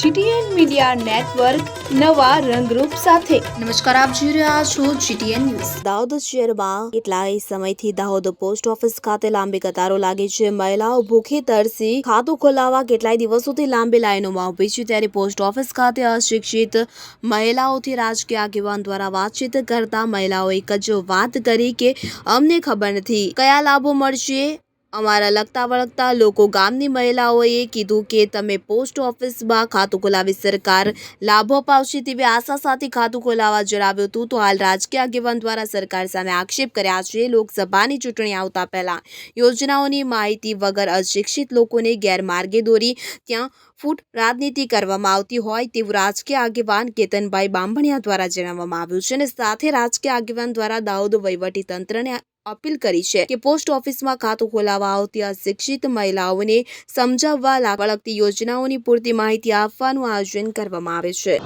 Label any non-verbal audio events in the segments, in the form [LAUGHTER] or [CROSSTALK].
GTN media network નવા રંગરૂપ સાથે. નમસ્કાર આપ જોઈ રહ્યા છો જીટીએન ન્યૂઝ. દાહોદ શહેરમાં કેટલાય સમયથી દાહોદ પોસ્ટ ઓફિસ ખાતે લાંબી કતારો લાગી છે. મહિલાઓ ભૂખી તરસી ખાતું ખોલાવવા કેટલાય દિવસોથી લાંબી લાઈનોમાં ઊભી છે. ત્યારે પોસ્ટ ઓફિસ ખાતે અશિક્ષિત મહિલાઓથી રાજકીય આગેવાન દ્વારા વાતચીત કરતા મહિલાઓ એક જ વાત કરી કે અમને ખબર નથી કયા લાભો મળશે. અમારા લગતા વળગતા લોકો ગામની મહિલાઓએ કીધું કે તમે પોસ્ટ ઓફિસમાં ખાતું ખોલાવી સરકાર લાભો અપાવશે તેવી આશા સાથે ખાતું ખોલાવવા જણાવ્યું હતું. તો હાલ રાજકીય આગેવાન દ્વારા સરકાર સામે આક્ષેપ કર્યા છે. લોકસભાની ચૂંટણી આવતા પહેલા યોજનાઓની માહિતી વગર અશિક્ષિત લોકોને ગેરમાર્ગે દોરી ત્યાં ફૂટ રાજનીતિ કરવામાં આવતી હોય તેવું રાજકીય આગેવાન કેતનભાઈ બાંભણિયા દ્વારા જણાવવામાં આવ્યું છે. અને સાથે રાજકીય આગેવાન દ્વારા દાઉદ વહીવટી તંત્રને અપીલ કરી છે કે પોસ્ટ ઓફિસમાં ખાતું ખોલાવવા આવતી અશિક્ષિત મહિલાઓને સમજાવવા લાગતી યોજનાઓની પૂરતી માહિતી આપવાનું આયોજન કરવામાં આવે છે.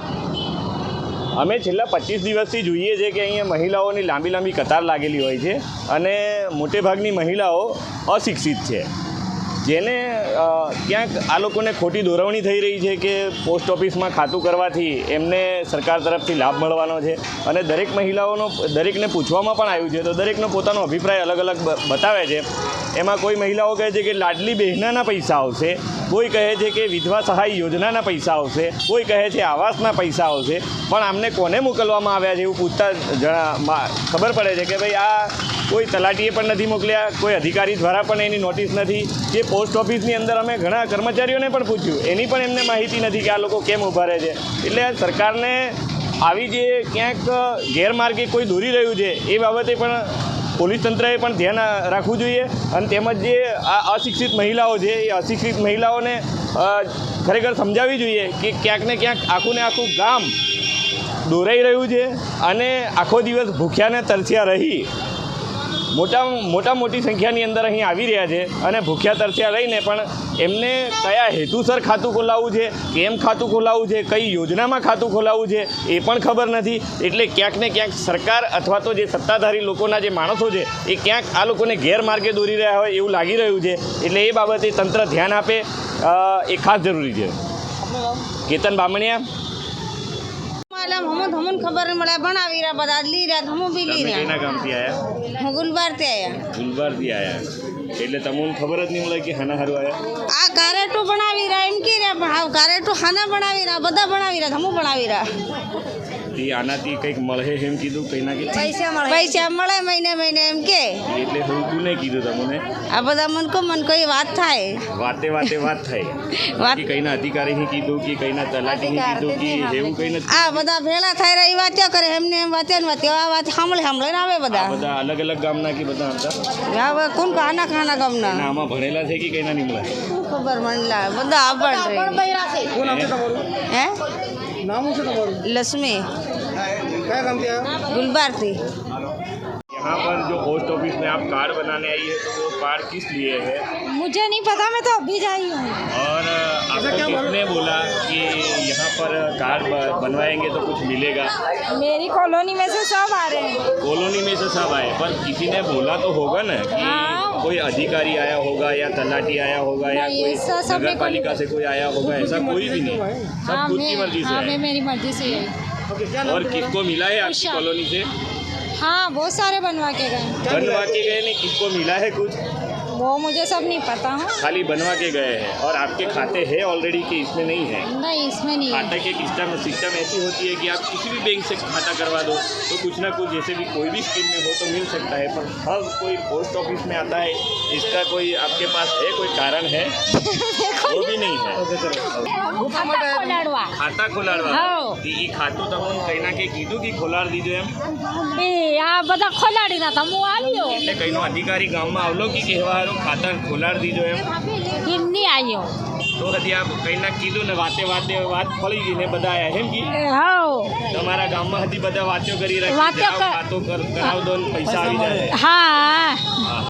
અમે છેલ્લા પચીસ દિવસથી જોઈએ છે કે અહીંયા મહિલાઓની લાંબી લાંબી કતાર લાગેલી હોય છે અને મોટેભાગની મહિલાઓ અશિક્ષિત છે. જેને ક્યાંક આ લોકોને ખોટી દોરવણી થઈ રહી છે કે પોસ્ટ ઓફિસમાં ખાતું કરવાથી એમને સરકાર તરફથી લાભ મળવાનો છે. અને દરેક મહિલાઓનો, દરેકને પૂછવામાં પણ આવ્યું છે, તો દરેકનો પોતાનો અભિપ્રાય અલગ અલગ બતાવે છે. એમાં કોઈ મહિલાઓ કહે છે કે લાડલી બહેનાના પૈસા આવશે, કોઈ કહે છે કે વિધવા સહાય યોજનાના પૈસા આવશે, કોઈ કહે છે આવાસના પૈસા આવશે, પણ આમને કોને મોકલવામાં આવ્યા છે એવું પૂછતા ખબર પડે છે કે ભાઈ આ કોઈ તલાટીએ પણ નથી મોકલ્યા, કોઈ અધિકારી દ્વારા પણ એની નોટિસ નથી જે પોસ્ટ ઓફિસની અંદર અમે ઘણા કર્મચારીઓને પણ પૂછ્યું, એની પણ એમને માહિતી નથી કે આ લોકો કેમ ઊભા રહે છે. એટલે સરકારને આવી જે ક્યાંક ગેરમાર્ગે કોઈ દોરી રહ્યું છે, એ બાબતે પણ પોલીસ તંત્રએ પણ ધ્યાન રાખવું જોઈએ અને તેમજ જે આ અશિક્ષિત મહિલાઓ છે, એ અશિક્ષિત મહિલાઓને ખરેખર સમજાવવી જોઈએ કે ક્યાંક ને ક્યાંક આખું ને આખું ગામ દોરાઈ રહ્યું છે અને આખો દિવસ ભૂખ્યાને તરસ્યા રહી. મોટા મોટા મોટી સંખ્યાની અંદર અહીં આવી રહ્યા છે અને ભૂખ્યા તરસ્યા રહીને પણ એમને કયા હેતુસર ખાતું ખોલાવવું છે કેમ ખાતું ખોલાવવું છે કઈ યોજનામાં ખાતું ખોલાવવું છે એ પણ ખબર નથી. એટલે ક્યાંક ને ક્યાંક સરકાર અથવા તો જે સત્તાધારી લોકોના જે માણસો છે એ ક્યાંક આ લોકોને ગેરમાર્ગે દોરી રહ્યા હોય એવું લાગી રહ્યું છે. એટલે એ બાબતે તંત્ર ધ્યાન આપે. એ ખાસ જરૂરી છે. કેતન બામણિયા. એટલે હમું હમું ખબર નહીં મળે ભણાવી રહ્યા બધા લઈ રહ્યા હમું બી લઈ તમે રહ્યા. કઈના ગામથી આવ્યા હું ગુલબારથી આવ્યા ગુલબારથી આવ્યા એટલે તમને ખબર જ નહીં મળે કે હાના હારું આવ્યા આ કારેટું બનાવી રહ્યા એમ કે રહ્યા પણ આ કારેટું ખાના બનાવી રહ્યા બધા બનાવી રહ્યા હમું બનાવી રહ્યા. તે આનાથી કંઈક મળે એમ કીધું કઈ ના કીધું. પૈસા મળે. પૈસા મળે મહિને મહિને એમ કે. એટલે હું તું નહીં કીધું તમને. આ બધા મન કો મન કોઈ વાત થાય. વાતે વાતે વાત થાય. [LAUGHS] વાત કઈના અધિકારી કીધું કે કઈના તલાટી કીધું કે એવું કઈ નથી. આ બધા ભેળા થઈ રહી એ વાત્યા કરે? એમને એમ વાત ને વાત્યા આ વાત સાંભળે સાંભળે ને આવે બધા. બધા અલગ અલગ ગામના કે બધા હતા હવે કોણ ખાના કાના અને ગમના? આમાં ભણેલા છે કે કઈના શું ખબર મને બધા આવડ હે? લક્ષ્મી. ગુલબારથી. यहाँ पर जो पोस्ट ऑफ़िस में आप कार बनाने आई है तो वो कार्ड किस लिए है? मुझे नहीं पता मैं तो अभी आई हूँ। और आपको किसने बोला कि यहाँ पर कार बनवाएँगे तो कुछ मिलेगा? मेरी कॉलोनी में से सब आ रहे हैं। कॉलोनी में से सब आए पर किसी ने बोला तो होगा ना कि हाँ। कोई अधिकारी आया होगा या तलाटी आया होगा या कोई नगर पालिका से कोई आया होगा ऐसा कोई भी नहीं। सब हाँ खुद की मर्ज़ी से हाँ मेरी मर्ज़ी से और किसको मिला है आपकी कॉलोनी से? हाँ बहुत सारे बनवा के गए। बनवा के गए नहीं किसको मिला है कुछ? वो मुझे सब नहीं पता। है खाली बनवा के गए हैं और आपके खाते हैं ऑलरेडी कि इसमें नहीं है? नहीं इसमें नहीं खाता के सिस्टम सिस्टम ऐसी होती है कि आप किसी भी बैंक से खाता करवा दो तो कुछ ना कुछ जैसे भी कोई भी स्कीम में हो तो मिल सकता है पर हर कोई पोस्ट ऑफ़िस में आता है इसका कोई आपके पास है कोई कारण है? [LAUGHS] ખાતા ખોલાડવા. ઈ ખાતું તમને કીધું કે ખોલાડ દીધું એમ? એ આ બધા ખોલાડી ના હતા. આવ્યો. એટલે કઈનો અધિકારી ગામમાં આવલો કે કહેવા હારું ખાતા ખોલાડ દીધો એમ? કિન્ની આવ્યો. તો હજી આ કઈના કીધું ને વાતે વાતે વાત ફળી ગઈ ને બધા આયા એમ કે? હા તમારા ગામમાં હજી બધા વાતો કરી રાખી કર- વાતો કરાવ દો પૈસા આવી જાય. હા.